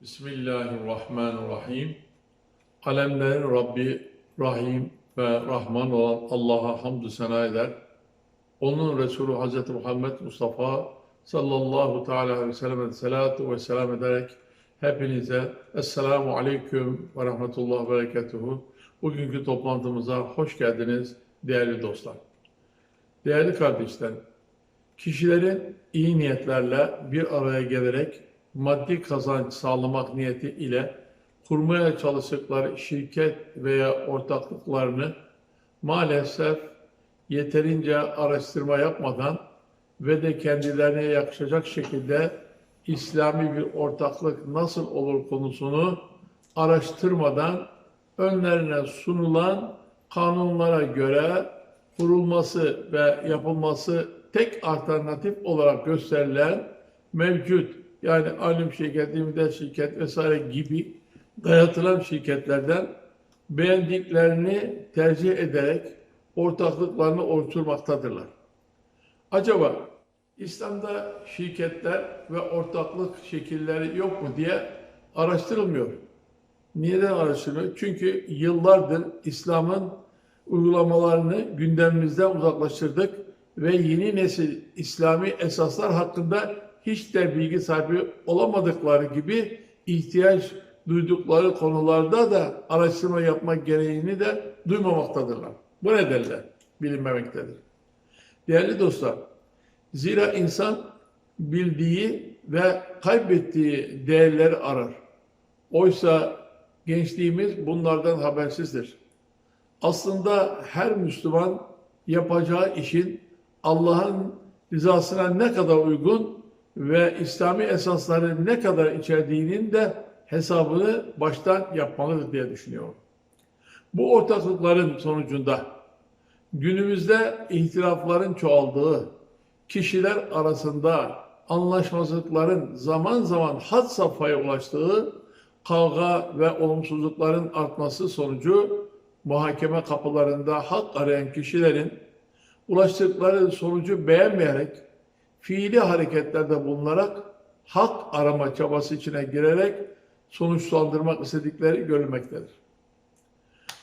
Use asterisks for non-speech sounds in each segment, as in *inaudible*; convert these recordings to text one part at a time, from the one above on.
Bismillahirrahmanirrahim. Alemlerin Rabbi, Rahim ve Rahman olan Allah'a hamdü sena eder. Onun Resulü Hz. Muhammed Mustafa sallallahu teala aleyhi ve sellem salatu ve selam ederek hepinize Esselamu Aleyküm ve Rahmetullah ve Berekatuhu. Bugünkü toplantımıza hoş geldiniz değerli dostlar. Değerli kardeşler, kişilerin iyi niyetlerle bir araya gelerek maddi kazanç sağlamak niyeti ile kurmaya çalıştıkları şirket veya ortaklıklarını maalesef yeterince araştırma yapmadan ve de kendilerine yakışacak şekilde İslami bir ortaklık nasıl olur konusunu araştırmadan önlerine sunulan kanunlara göre kurulması ve yapılması tek alternatif olarak gösterilen mevcut yani alim şirket, limiter şirket vesaire gibi dayatılan şirketlerden beğendiklerini tercih ederek ortaklıklarını oluşturmaktadırlar. Acaba İslam'da şirketler ve ortaklık şekilleri yok mu diye araştırılmıyor. Neden araştırılıyor? Çünkü yıllardır İslam'ın uygulamalarını gündemimizden uzaklaştırdık ve yeni nesil İslami esaslar hakkında hiç de bilgi sahibi olamadıkları gibi ihtiyaç duydukları konularda da araştırma yapmak gereğini de duymamaktadırlar. Bu nedenle bilinmemektedir. Değerli dostlar, zira insan bildiği ve kaybettiği değerleri arar. Oysa gençliğimiz bunlardan habersizdir. Aslında her Müslüman yapacağı işin Allah'ın rızasına ne kadar uygun ve İslami esasları ne kadar içerdiğinin de hesabını baştan yapmalıdır diye düşünüyorum. Bu ortaklıkların sonucunda günümüzde ihtilafların çoğaldığı, kişiler arasında anlaşmazlıkların zaman zaman had safhaya ulaştığı, kavga ve olumsuzlukların artması sonucu muhakeme kapılarında hak arayan kişilerin ulaştıkları sonucu beğenmeyerek fiili hareketlerde bulunarak hak arama çabası içine girerek sonuçlandırmak istedikleri görülmektedir.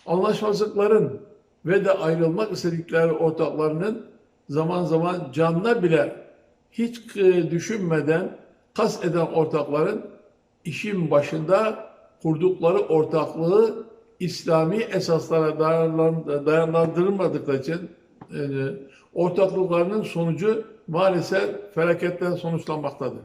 Anlaşmazlıkların ve de ayrılmak istedikleri ortaklarının zaman zaman canına bile hiç e, düşünmeden kas eden ortakların işin başında kurdukları ortaklığı İslami esaslara dayanlandırılmadıkları için e, ortaklıklarının sonucu maalesef felaketten sonuçlanmaktadır.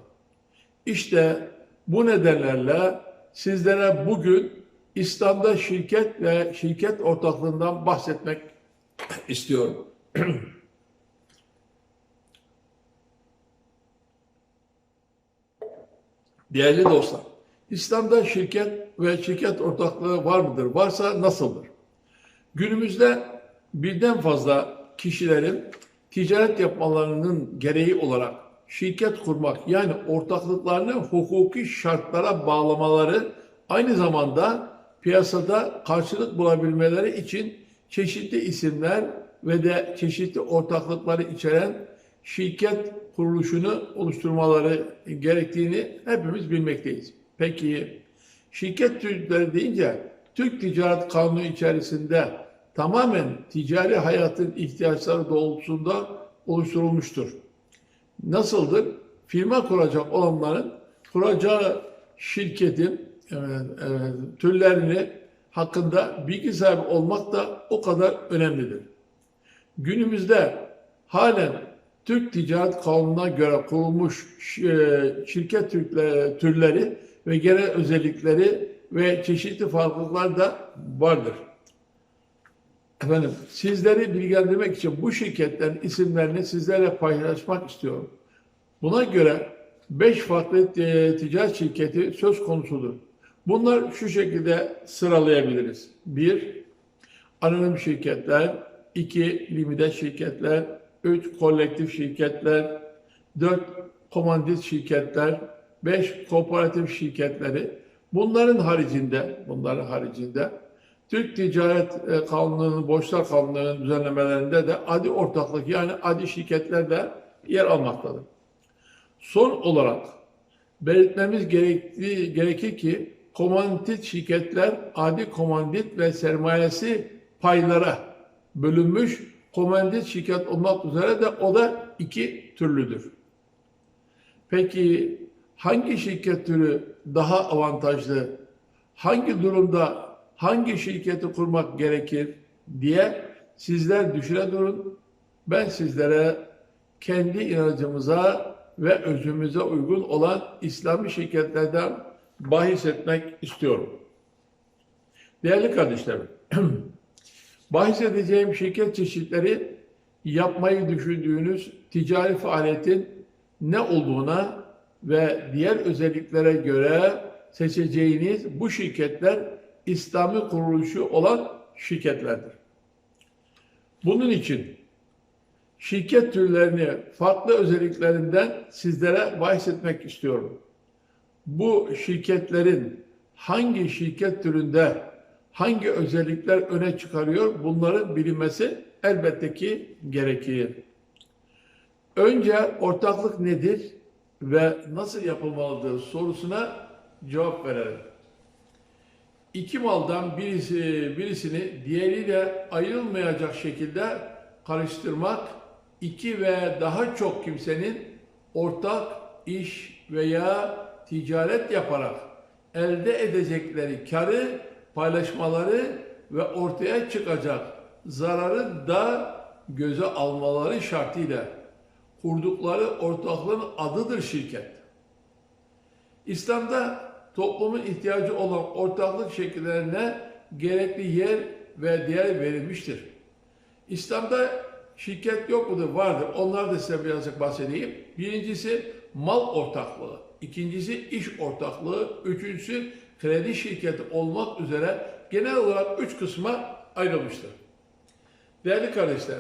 İşte bu nedenlerle sizlere bugün İslam'da şirket ve şirket ortaklığından bahsetmek *clears throat* istiyorum. *clears throat* Değerli dostlar, İslam'da şirket ve şirket ortaklığı var mıdır? Varsa nasıldır? Günümüzde birden fazla kişilerin ticaret yapmalarının gereği olarak şirket kurmak yani ortaklıklarını hukuki şartlara bağlamaları aynı zamanda piyasada karşılık bulabilmeleri için çeşitli isimler ve de çeşitli ortaklıkları içeren şirket kuruluşunu oluşturmaları gerektiğini hepimiz bilmekteyiz. Peki şirket türleri deyince Türk Ticaret Kanunu içerisinde tamamen ticari hayatın ihtiyaçları doğrultusunda oluşturulmuştur. Nasıldır? Firma kuracak olanların kuracağı şirketin e, e, türlerini hakkında bilgi sahibi olmak da o kadar önemlidir. Günümüzde halen Türk Ticaret Kanunu'na göre kurulmuş e, şirket türleri ve genel özellikleri ve çeşitli farklılıklar da vardır. Efendim, sizleri bilgilendirmek için bu şirketlerin isimlerini sizlerle paylaşmak istiyorum. Buna göre 5 farklı e, ticaret şirketi söz konusudur. Bunlar şu şekilde sıralayabiliriz. 1. Anonim şirketler 2. Limite şirketler 3. Kolektif şirketler 4. Komandit şirketler 5. Kooperatif şirketleri Bunların haricinde bunların haricinde Türk Ticaret e, Kanunu'nun, Borçlar Kanunu'nun düzenlemelerinde de adi ortaklık yani adi şirketler de yer almaktadır. Son olarak belirtmemiz gerektiği, gerekir ki komandit şirketler adi komandit ve sermayesi paylara bölünmüş komandit şirket olmak üzere de o da iki türlüdür. Peki hangi şirket türü daha avantajlı? Hangi durumda hangi şirketi kurmak gerekir diye sizler düşüne durun. Ben sizlere kendi inancımıza ve özümüze uygun olan İslami şirketlerden bahis etmek istiyorum. Değerli kardeşlerim, *clears throat* bahis edeceğim şirket çeşitleri yapmayı düşündüğünüz ticari faaliyetin ne olduğuna ve diğer özelliklere göre seçeceğiniz bu şirketler İslami kuruluşu olan şirketlerdir. Bunun için şirket türlerini farklı özelliklerinden sizlere bahsetmek istiyorum. Bu şirketlerin hangi şirket türünde hangi özellikler öne çıkarıyor bunların bilinmesi elbette ki gerekir. Önce ortaklık nedir ve nasıl yapılmalıdır sorusuna cevap verelim. İki maldan birisi birisini diğeriyle ayrılmayacak şekilde karıştırmak iki ve daha çok kimsenin ortak iş veya ticaret yaparak elde edecekleri karı paylaşmaları ve ortaya çıkacak zararı da göze almaları şartıyla kurdukları ortaklığın adıdır şirket. İslam'da toplumun ihtiyacı olan ortaklık şekillerine gerekli yer ve değer verilmiştir. İslam'da şirket yok mudur? Vardır. Onlar da size birazcık bahsedeyim. Birincisi mal ortaklığı, ikincisi iş ortaklığı, üçüncüsü kredi şirketi olmak üzere genel olarak üç kısma ayrılmıştır. Değerli kardeşler,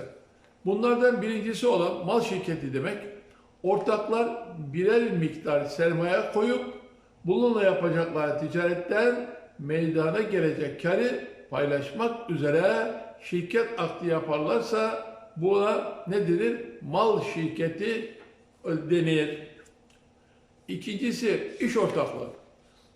bunlardan birincisi olan mal şirketi demek, ortaklar birer miktar sermaye koyup bununla yapacakları ticaretten meydana gelecek karı paylaşmak üzere şirket akdi yaparlarsa buna ne denir? Mal şirketi denir. İkincisi iş ortaklığı.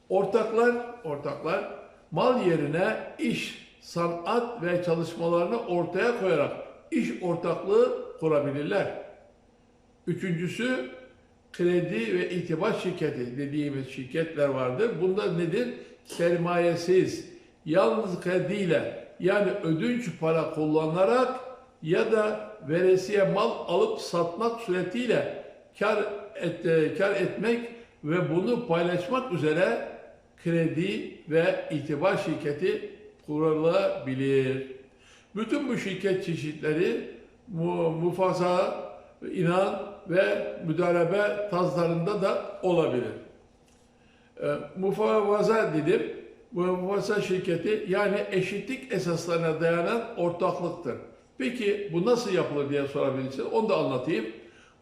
Ortaklar, ortaklar mal yerine iş, sanat ve çalışmalarını ortaya koyarak iş ortaklığı kurabilirler. Üçüncüsü kredi ve itibar şirketi dediğimiz şirketler vardır. Bunda nedir? Sermayesiz, yalnız krediyle yani ödünç para kullanılarak ya da veresiye mal alıp satmak suretiyle kar, et, e, kar etmek ve bunu paylaşmak üzere kredi ve itibar şirketi kurulabilir. Bütün bu şirket çeşitleri mu, mufaza, inan ve müdarebe tazlarında da olabilir. E, mufaza dedim, bu mufaza şirketi yani eşitlik esaslarına dayanan ortaklıktır. Peki bu nasıl yapılır diye sorabilirsiniz. Onu da anlatayım.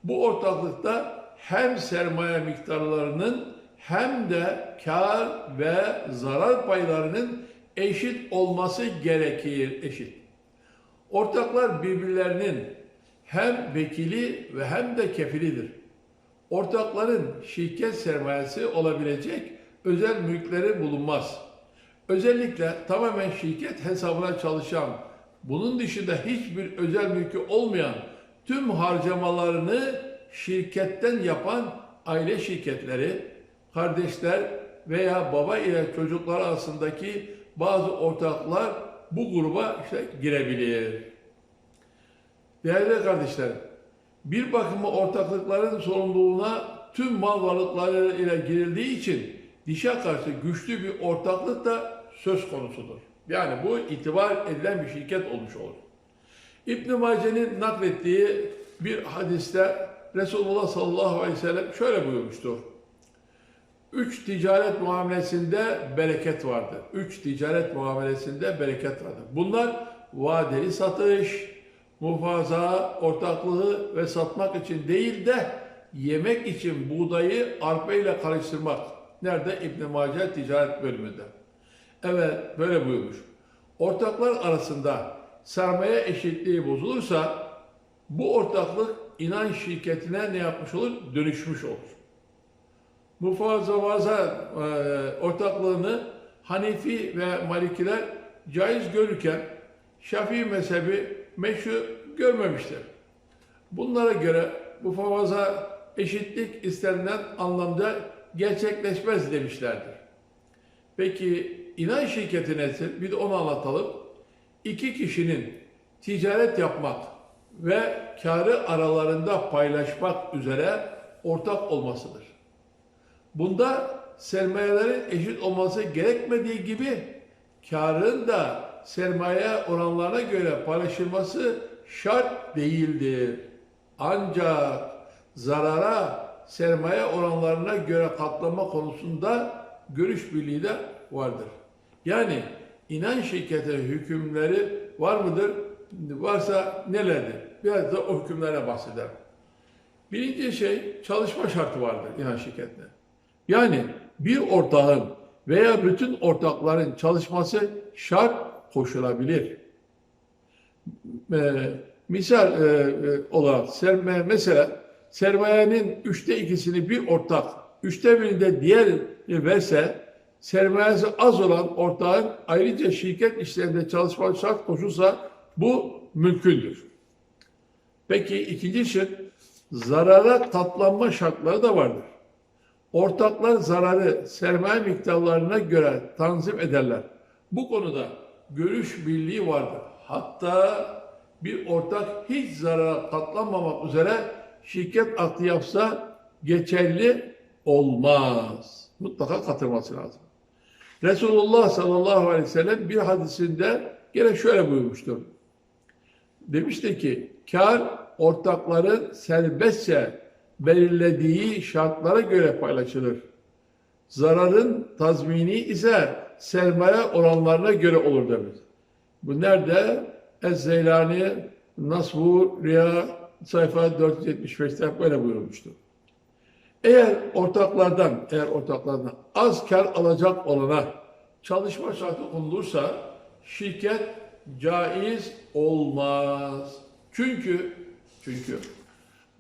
Bu ortaklıkta hem sermaye miktarlarının hem de kar ve zarar paylarının eşit olması gerekir. Eşit. Ortaklar birbirlerinin hem vekili ve hem de kefilidir. Ortakların şirket sermayesi olabilecek özel mülkleri bulunmaz. Özellikle tamamen şirket hesabına çalışan, bunun dışında hiçbir özel mülkü olmayan tüm harcamalarını şirketten yapan aile şirketleri, kardeşler veya baba ile çocuklar arasındaki bazı ortaklar bu gruba işte girebilir. Değerli kardeşlerim, bir bakıma ortaklıkların sorumluluğuna tüm mal varlıkları ile girildiği için dişe karşı güçlü bir ortaklık da söz konusudur. Yani bu itibar edilen bir şirket olmuş olur. İbn-i Mace'nin naklettiği bir hadiste Resulullah sallallahu aleyhi ve sellem şöyle buyurmuştur. Üç ticaret muamelesinde bereket vardır. Üç ticaret muamelesinde bereket vardır. Bunlar vadeli satış, mufaza, ortaklığı ve satmak için değil de yemek için buğdayı arpa ile karıştırmak. Nerede? İbn-i Mace ticaret bölümünde. Evet böyle buyurmuş. Ortaklar arasında sermaye eşitliği bozulursa bu ortaklık inanç şirketine ne yapmış olur? Dönüşmüş olur. Mufazavaza e, ortaklığını Hanefi ve Malikiler caiz görürken Şafii mezhebi meşru görmemiştir. Bunlara göre bu favaza eşitlik istenilen anlamda gerçekleşmez demişlerdir. Peki inan şirketi nedir? Bir de onu anlatalım. İki kişinin ticaret yapmak ve karı aralarında paylaşmak üzere ortak olmasıdır. Bunda sermayelerin eşit olması gerekmediği gibi karın da sermaye oranlarına göre paylaşılması şart değildir. Ancak zarara sermaye oranlarına göre katlama konusunda görüş birliği de vardır. Yani inan şirketinin hükümleri var mıdır? Varsa nelerdir? Biraz da o hükümlere bahsederim. Birinci şey çalışma şartı vardır inan şirketinde. Yani bir ortağın veya bütün ortakların çalışması şart koşulabilir. Ee, misal e, e, olarak sermaye mesela sermayenin üçte ikisini bir ortak, üçte birini de diğer verse sermayesi az olan ortağın ayrıca şirket işlerinde çalışma şart koşulsa bu mümkündür. Peki ikinci şık zarara katlanma şartları da vardır. Ortaklar zararı sermaye miktarlarına göre tanzim ederler. Bu konuda görüş birliği vardır. Hatta bir ortak hiç zarara katlanmamak üzere şirket aklı yapsa geçerli olmaz. Mutlaka katılması lazım. Resulullah sallallahu aleyhi ve sellem bir hadisinde gene şöyle buyurmuştur. Demişti ki kar ortakların serbestçe belirlediği şartlara göre paylaşılır. Zararın tazmini ise sermaye oranlarına göre olur demiş. Bu nerede? Ez-Zeylani Nasbu Riya sayfa 475'te böyle buyurmuştu. Eğer ortaklardan, eğer ortaklardan az kar alacak olana çalışma şartı konulursa şirket caiz olmaz. Çünkü çünkü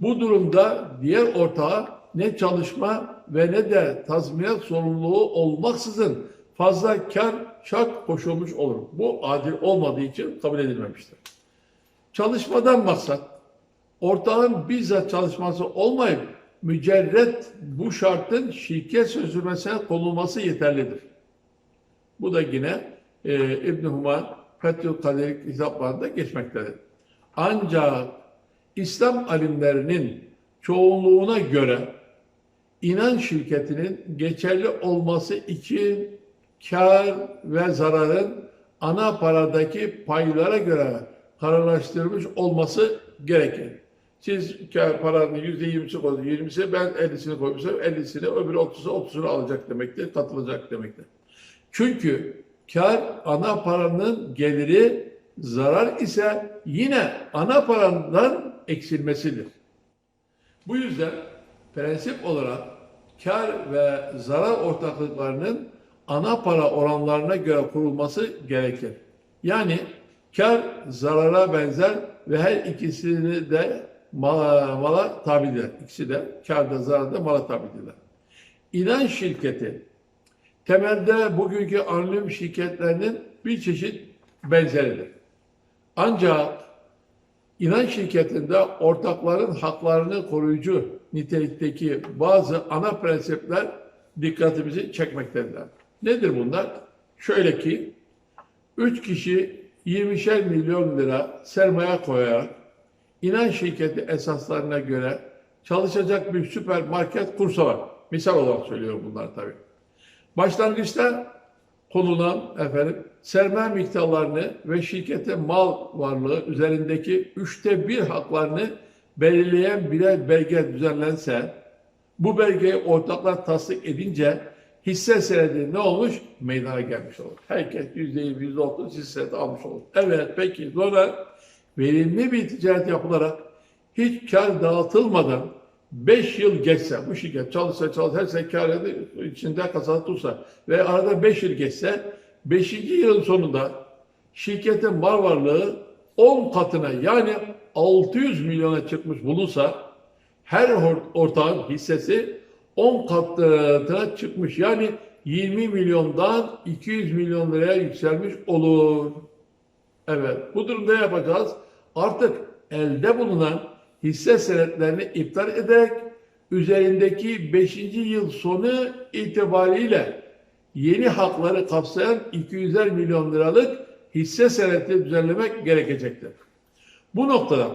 bu durumda diğer ortağa ne çalışma ve ne de tazminat sorumluluğu olmaksızın fazla kar şart koşulmuş olur. Bu adil olmadığı için kabul edilmemiştir. Çalışmadan maksat ortağın bizzat çalışması olmayıp mücerret bu şartın şirket sözleşmesine konulması yeterlidir. Bu da yine e, İbn-i Human Fethül Kadir kitaplarında geçmektedir. Ancak İslam alimlerinin çoğunluğuna göre inan şirketinin geçerli olması için kar ve zararın ana paradaki paylara göre kararlaştırılmış olması gerekir. Siz kar paranın yüzde yirmisi koydunuz, yirmisi ben ellisini koymuşum, ellisini öbürü otuzu, otuzunu alacak demektir, katılacak demektir. Çünkü kar ana paranın geliri, zarar ise yine ana parandan eksilmesidir. Bu yüzden prensip olarak kar ve zarar ortaklıklarının ana para oranlarına göre kurulması gerekir. Yani kar zarara benzer ve her ikisini de mala, mala tabidir. İkisi de karda zararda mala tabidirler. İnan şirketi temelde bugünkü anonim şirketlerinin bir çeşit benzeridir. Ancak İnan şirketinde ortakların haklarını koruyucu nitelikteki bazı ana prensipler dikkatimizi çekmektedirler. Nedir bunlar? Şöyle ki, 3 kişi 20'şer milyon lira sermaye koyarak inan şirketi esaslarına göre çalışacak bir süpermarket kursalar. Misal olarak söylüyorum bunlar tabii. Başlangıçta konulan efendim sermaye miktarlarını ve şirkete mal varlığı üzerindeki üçte bir haklarını belirleyen birer belge düzenlense bu belgeyi ortaklar tasdik edince hisse senedi ne olmuş? Meydana gelmiş olur. Herkes yüzde yirmi, yüzde otuz hisse almış olur. Evet peki sonra verimli bir ticaret yapılarak hiç kar dağıtılmadan 5 yıl geçse, bu şirket çalışsa çalışsa her sene kar içinde kazanç tutsa ve arada 5 yıl geçse 5. yılın sonunda şirketin mal varlığı 10 katına yani 600 milyona çıkmış bulunsa her ortağın hissesi 10 katına çıkmış. Yani 20 milyondan 200 milyon liraya yükselmiş olur. Evet, bu durumda yapacağız. Artık elde bulunan hisse senetlerini iptal ederek üzerindeki 5. yıl sonu itibariyle yeni hakları kapsayan 200'er milyon liralık hisse seneti düzenlemek gerekecektir. Bu noktada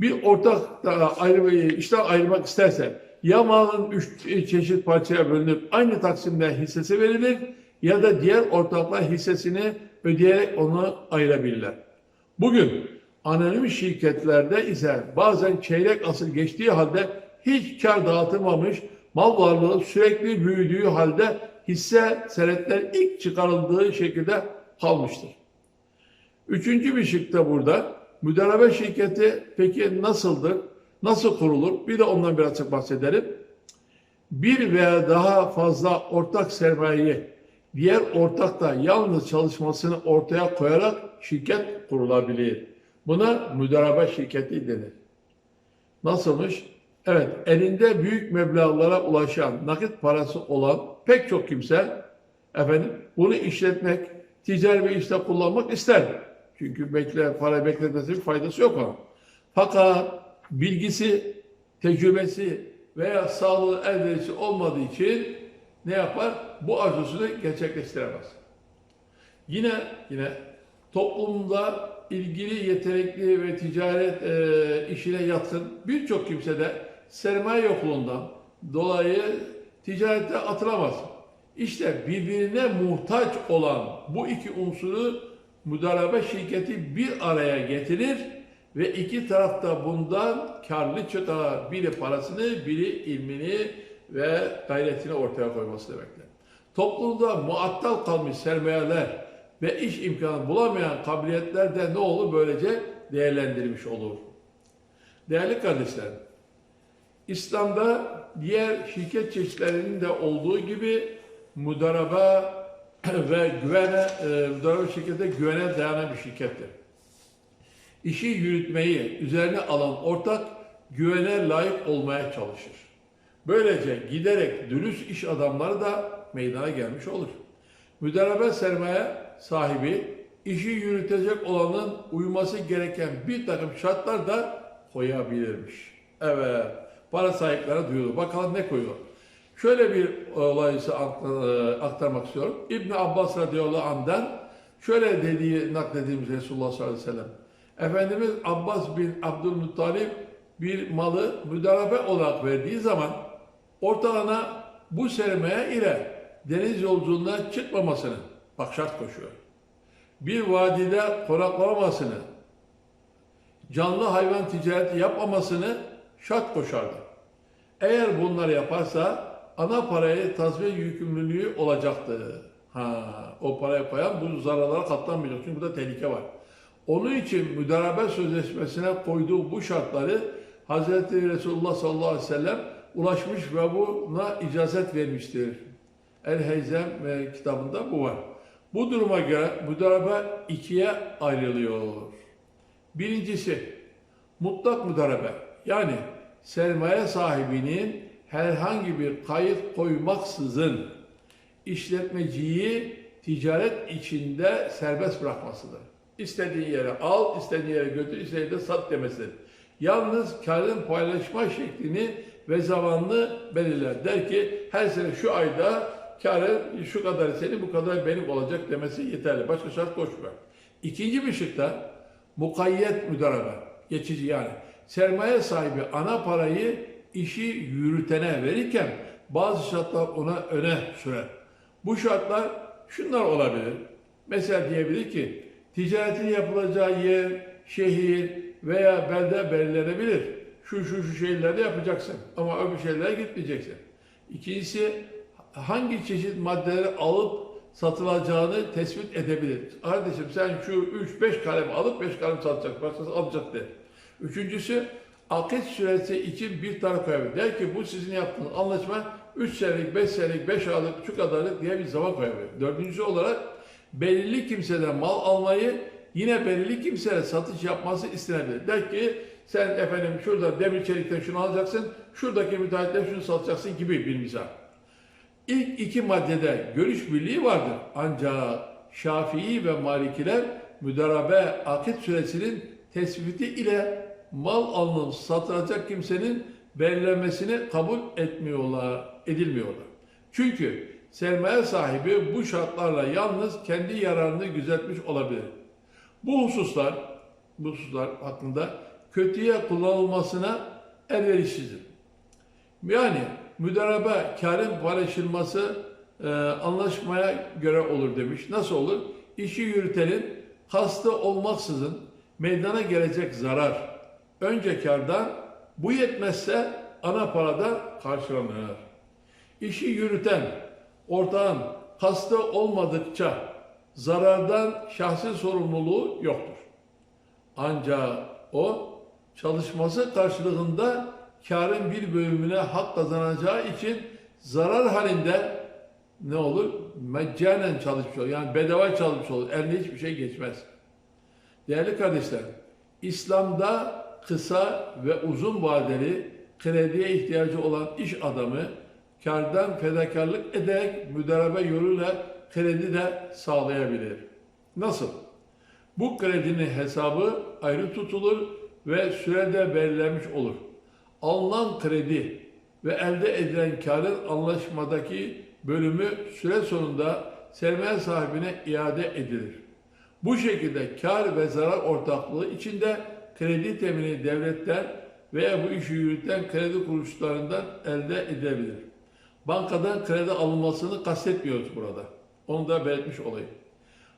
bir ortak da ayrı, işten ayırmak isterse ya malın üç çeşit parçaya bölünüp aynı taksimde hissesi verilir ya da diğer ortaklar hissesini ödeyerek onu ayırabilirler. Bugün anonim şirketlerde ise bazen çeyrek asıl geçtiği halde hiç kar dağıtılmamış, mal varlığı sürekli büyüdüğü halde hisse senetler ilk çıkarıldığı şekilde kalmıştır. Üçüncü bir şık da burada. Müdarebe şirketi peki nasıldır? Nasıl kurulur? Bir de ondan birazcık bahsedelim. Bir veya daha fazla ortak sermayeyi diğer ortakla yalnız çalışmasını ortaya koyarak şirket kurulabilir. Buna müdarebe şirketi denir. Nasılmış? Evet, elinde büyük meblağlara ulaşan, nakit parası olan pek çok kimse efendim bunu işletmek, ticari bir işte kullanmak ister. Çünkü bekle, para bekletmesi bir faydası yok ona. Fakat bilgisi, tecrübesi veya sağlığı elverişi olmadığı için ne yapar? Bu arzusunu gerçekleştiremez. Yine yine toplumda ilgili yetenekli ve ticaret e, işine yatkın birçok kimse de sermaye yokluğundan dolayı ticarete atılamaz. İşte birbirine muhtaç olan bu iki unsuru müdarebe şirketi bir araya getirir ve iki tarafta bundan karlı çıkar. Biri parasını, biri ilmini ve gayretini ortaya koyması demektir. Toplumda muattal kalmış sermayeler ve iş imkanı bulamayan kabiliyetler de ne olur böylece değerlendirilmiş olur. Değerli kardeşlerim, İslam'da diğer şirket çeşitlerinin de olduğu gibi mudaraba ve güvene, mudaraba şirkete güvene dayanan bir şirkettir. İşi yürütmeyi üzerine alan ortak güvene layık olmaya çalışır. Böylece giderek dürüst iş adamları da meydana gelmiş olur. Müdarebe sermaye sahibi işi yürütecek olanın uyması gereken bir takım şartlar da koyabilirmiş. Evet, para sahiplerine duyulur. Bakalım ne koyuyor? Şöyle bir olayı size aktarmak istiyorum. İbn Abbas radıyallahu anh'den şöyle dediği nakledilmiş Resulullah sallallahu aleyhi ve sellem. Efendimiz Abbas bin Abdülmuttalip bir malı müdarabe olarak verdiği zaman ortalığına bu sermaye ile deniz yolculuğuna çıkmamasını bak şart koşuyor. Bir vadide konaklamamasını, canlı hayvan ticareti yapmamasını şart koşardı. Eğer bunları yaparsa ana parayı tazmin yükümlülüğü olacaktı. Ha, o paraya koyan bu zararlara katlanmayacak. Çünkü burada tehlike var. Onun için müdarabe sözleşmesine koyduğu bu şartları Hz. Resulullah sallallahu aleyhi ve sellem ulaşmış ve buna icazet vermiştir. El-Heyzem kitabında bu var. Bu duruma göre müdarabe ikiye ayrılıyor. Birincisi mutlak müdarabe yani sermaye sahibinin herhangi bir kayıt koymaksızın işletmeciyi ticaret içinde serbest bırakmasıdır. İstediğin yere al, istediğin yere götür, istediğin yere sat demesidir. Yalnız karın paylaşma şeklini ve zamanını belirler. Der ki her sene şu ayda karın şu kadar senin bu kadar benim olacak demesi yeterli. Başka şart koşmuyor. İkinci bir şıkta mukayyet müdarabe. Geçici yani. Sermaye sahibi ana parayı işi yürütene verirken bazı şartlar ona öne sürer. Bu şartlar şunlar olabilir. Mesela diyebilir ki ticaretin yapılacağı yer, şehir veya belde belirlenebilir. Şu şu şu şeyleri yapacaksın ama öbür şeylere gitmeyeceksin. İkincisi hangi çeşit maddeleri alıp satılacağını tespit edebilir. Kardeşim sen şu 3-5 kalem alıp 5 kalem satacak, başkası alacak de. Üçüncüsü akit süresi için bir tane koyabilir. Der ki bu sizin yaptığınız anlaşma 3 senelik, 5 senelik, 5 aylık, şu kadarlık diye bir zaman koyabilir. Dördüncüsü olarak belirli kimseden mal almayı yine belirli kimseye satış yapması istenebilir. Der ki Sen efendim şurada demir çelikten şunu alacaksın, şuradaki müteahhitle şunu satacaksın gibi bir misal. İlk iki maddede görüş birliği vardır. Ancak Şafii ve Malikiler müdarabe akit süresinin tespiti ile mal alınıp satılacak kimsenin belirlenmesini kabul etmiyorlar, edilmiyorlar. Çünkü sermaye sahibi bu şartlarla yalnız kendi yararını gözetmiş olabilir. Bu hususlar, bu hususlar hakkında kötüye kullanılmasına elverişsizdir. Yani müdarebe karın paylaşılması e, anlaşmaya göre olur demiş. Nasıl olur? İşi yürütenin kastı olmaksızın meydana gelecek zarar önce kardan bu yetmezse ana paradan karşılanır. İşi yürüten ortağın kastı olmadıkça zarardan şahsi sorumluluğu yoktur. Ancak o çalışması karşılığında karın bir bölümüne hak kazanacağı için zarar halinde ne olur? Meccanen çalışmış olur. Yani bedava çalışmış olur. Eline hiçbir şey geçmez. Değerli kardeşler, İslam'da kısa ve uzun vadeli krediye ihtiyacı olan iş adamı kardan fedakarlık ederek müdarebe yoluyla kredi de sağlayabilir. Nasıl? Bu kredinin hesabı ayrı tutulur ve sürede belirlenmiş olur. Alınan kredi ve elde edilen karın anlaşmadaki bölümü süre sonunda sermaye sahibine iade edilir. Bu şekilde kar ve zarar ortaklığı içinde kredi temini devletten veya bu işi yürüten kredi kuruluşlarından elde edilebilir. Bankadan kredi alınmasını kastetmiyoruz burada. Onu da belirtmiş olayım.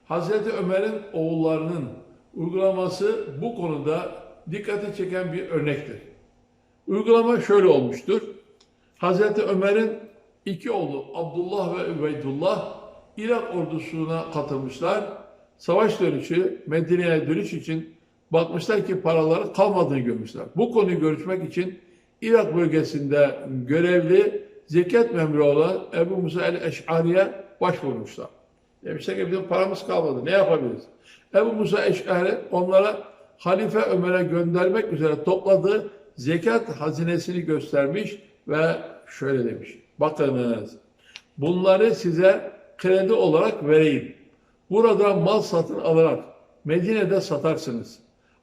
Hazreti Ömer'in oğullarının uygulaması bu konuda dikkati çeken bir örnektir. Uygulama şöyle olmuştur. Hazreti Ömer'in iki oğlu Abdullah ve Übeydullah Irak ordusuna katılmışlar. Savaş dönüşü Medine'ye dönüş için bakmışlar ki paraları kalmadığını görmüşler. Bu konuyu görüşmek için Irak bölgesinde görevli zekat memuru olan Ebu Musa el-Eş'ari'ye başvurmuşlar. Demişler ki bizim paramız kalmadı. Ne yapabiliriz? Ebu Musa Eş'ari onlara Halife Ömer'e göndermek üzere topladığı zekat hazinesini göstermiş ve şöyle demiş. Bakınız bunları size kredi olarak vereyim. Burada mal satın alarak Medine'de satarsınız.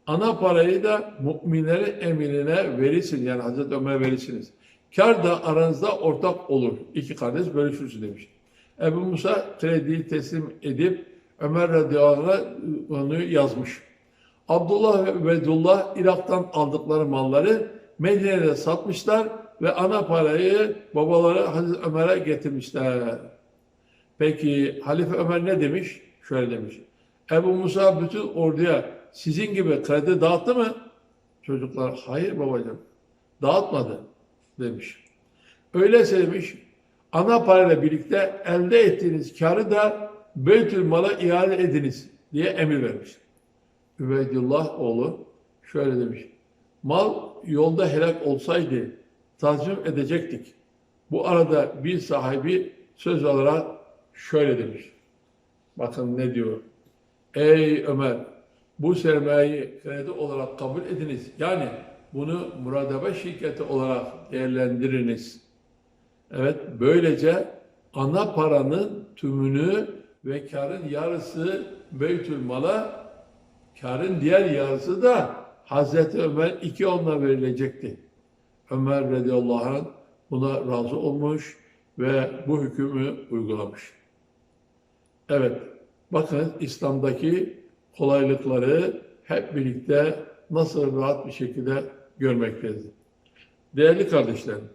Ana parayı da müminlerin emirine verirsiniz. Yani Hazreti Ömer verirsiniz. Kar da aranızda ortak olur. İki kardeş bölüşürsün demiş. Ebu Musa krediyi teslim edip Ömer radıyallahu onu yazmış. Abdullah ve Übeydullah Irak'tan aldıkları malları Medine'de satmışlar ve ana parayı babaları Hazreti Ömer'e getirmişler. Peki Halife Ömer ne demiş? Şöyle demiş. Ebu Musa bütün orduya sizin gibi kredi dağıttı mı? Çocuklar hayır babacığım dağıtmadı demiş. Öyleyse demiş ana parayla birlikte elde ettiğiniz karı da Beytül Mal'a iade ediniz diye emir vermiş. Übeydullah oğlu şöyle demiş. Mal yolda helak olsaydı tazmin edecektik. Bu arada bir sahibi söz olarak şöyle demiş. Bakın ne diyor. Ey Ömer bu sermayeyi kredi olarak kabul ediniz. Yani bunu muradebe şirketi olarak değerlendiriniz. Evet böylece ana paranın tümünü ve karın yarısı Beytül Mal'a karın diğer yarısı da Hazreti Ömer iki onunla verilecekti. Ömer radıyallahu anh buna razı olmuş ve bu hükmü uygulamış. Evet, bakın İslam'daki kolaylıkları hep birlikte nasıl rahat bir şekilde görmekteyiz. Değerli kardeşlerim,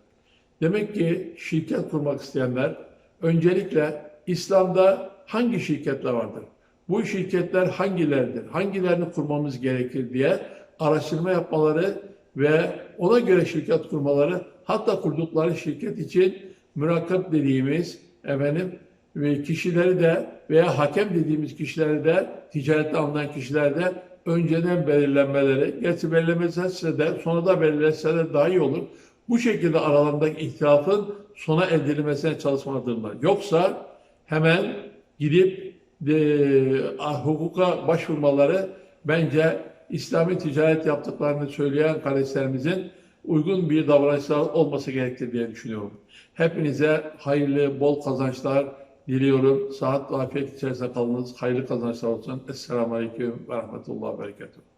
demek ki şirket kurmak isteyenler öncelikle İslam'da hangi şirketler vardır? Bu şirketler hangilerdir? Hangilerini kurmamız gerekir diye araştırma yapmaları ve ona göre şirket kurmaları hatta kurdukları şirket için mürakkab dediğimiz efendim kişileri de veya hakem dediğimiz kişileri de ticarette alınan kişiler de önceden belirlenmeleri, gerçi belirlemezse de sonra da belirlense de daha iyi olur. Bu şekilde aralarındaki ihtilafın sona erdirilmesine çalışmalıdırlar. Yoksa hemen gidip e, hukuka başvurmaları bence İslami ticaret yaptıklarını söyleyen kardeşlerimizin uygun bir davranışlar olması gerektiği diye düşünüyorum. Hepinize hayırlı, bol kazançlar diliyorum. Saat ve afiyet içerisinde kalınız. Hayırlı kazançlar olsun. Esselamu Aleyküm ve Rahmetullah ve Berekatuhu.